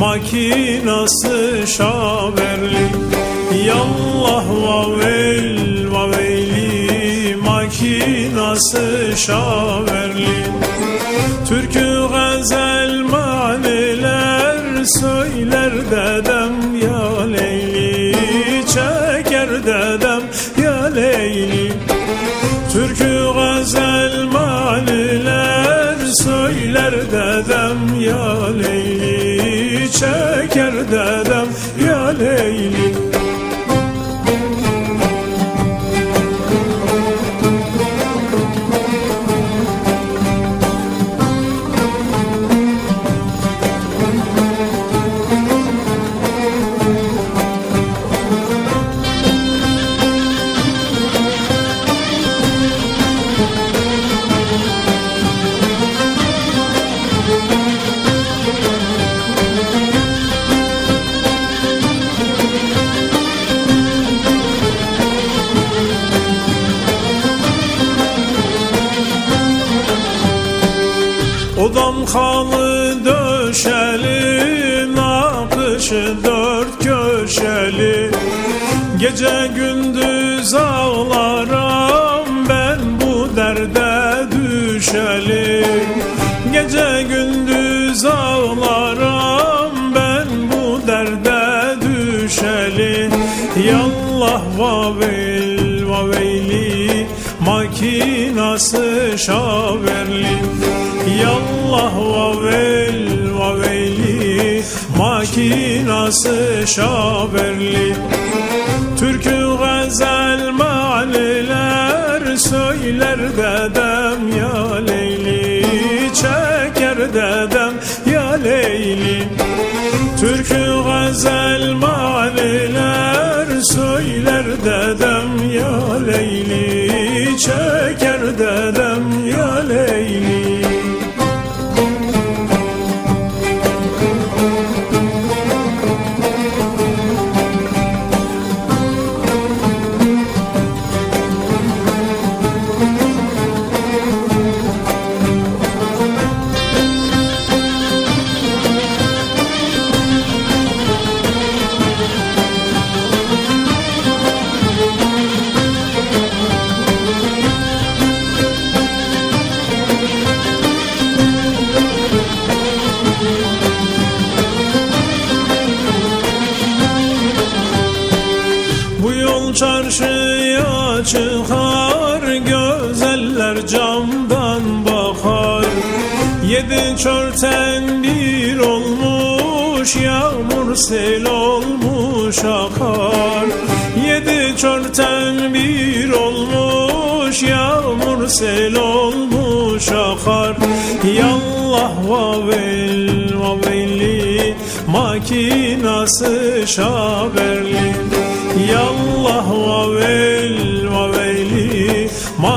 makinası şaverli. Yallah vavel vaveyli makinası şaverli. Türkü gazel maniler söyler dedem söyler dedem ya Leyli Çeker dedem ya Leyli Odam halı döşeli Nakışı dört köşeli. Gece gündüz ağlarım Ben bu derde düşeli. Gece gündüz ağlarım Ben bu derde düşeli. Yallah vavel vaveyli Makinası şaverli. Yallah vavel vaveyli. Makinası şaverli. Türkü gazel maniler Söyler dedem ya Leyli. Çeker dedem ya Leyli. Türkü gazel çıkar Gözeller camdan bakar. Yedi çörten bir olmuş Yağmur sel olmuş akar. Yedi çörten bir olmuş Yağmur sel olmuş akar. Yallah vavel vavelli Makinası şaverli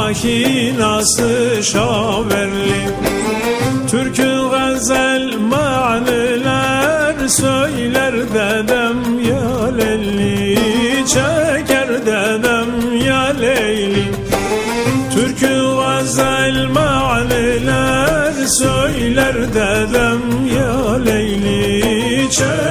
Makinası şaverli. Türkü gazel maniler Söyler dedem ya Leyli Çeker dedem ya Leyli. Türkü gazel maniler Söyler dedem ya Leyli Çeker